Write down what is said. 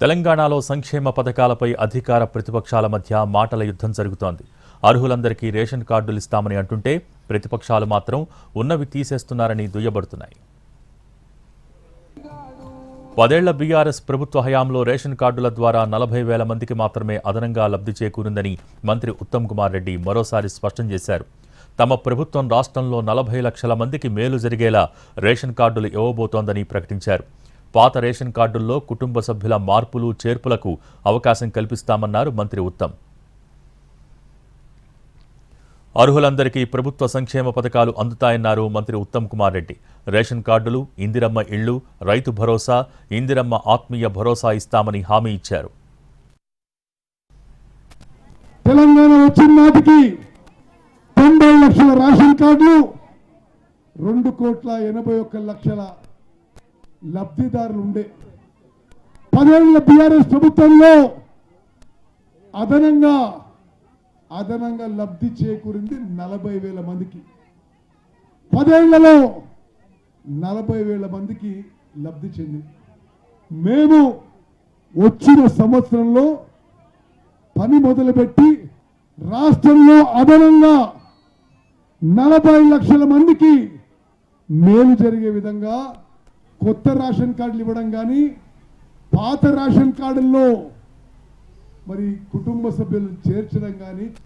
తెలంగాణలో సంక్షేమ పథకాలపై అధికార ప్రతిపక్షాల మధ్య మాటల యుద్ధం జరుగుతోంది. అర్హులందరికీ రేషన్ కార్డులు ఇస్తామని అంటుంటే ప్రతిపక్షాలు మాత్రం ఉన్నవి తీసేస్తున్నారని దుయ్యబడుతున్నాయి. పదేళ్ళ బీఆర్ఎస్ ప్రభుత్వ హయాంలో రేషన్ కార్డుల ద్వారా నలభై వేల మందికి మాత్రమే అదనంగా లబ్ధి చేకూరిందని మంత్రి ఉత్తమ్ కుమార్ రెడ్డి మరోసారి స్పష్టం చేశారు. తమ ప్రభుత్వం రాష్ట్రంలో నలభై లక్షల మందికి మేలు జరిగేలా రేషన్ కార్డులు ఇవ్వబోతోందని ప్రకటించారు. పాత రేషన్ కార్డుల్లో కుటుంబ సభ్యుల మార్పులు చేర్పులకు అవకాశం కల్పిస్తామన్నారు మంత్రి ఉత్తమ్. అర్హులందరికీ ప్రభుత్వ సంక్షేమ పథకాలు అందుతాయన్నారు మంత్రి ఉత్తమ్ కుమార్ రెడ్డి. రేషన్ కార్డులు ఇందిరమ్మ ఇళ్ళు రైతు భరోసా ఇందిరమ్మ ఆత్మీయ భరోసా ఇస్తామని హామీ ఇచ్చారు. తెలంగాణ వచ్చిన నాటికి తొంభై లక్షల రేషన్ కార్డులు రెండు కోట్ల ఎనభై ఒక్క లక్షల లబ్ధిదారులు ఉండే. పదేళ్ళ బీఆర్ఎస్ ప్రభుత్వంలో అదనంగా అదనంగా లబ్ధి చేకూరింది నలభై వేల మందికి. పదేళ్ళలో నలభై వేల మందికి లబ్ధి చెందింది మేము వచ్చిన సంవత్సరంలో పని మొదలుపెట్టి రాష్ట్రంలో అదనంగా నలభై లక్షల మందికి మేలు జరిగే విధంగా కొత్త రేషన్ కార్డులు ఇవ్వడం కానీ పాత రేషన్ కార్డుల్లో మరి కుటుంబ సభ్యులను చేర్చడం కానీ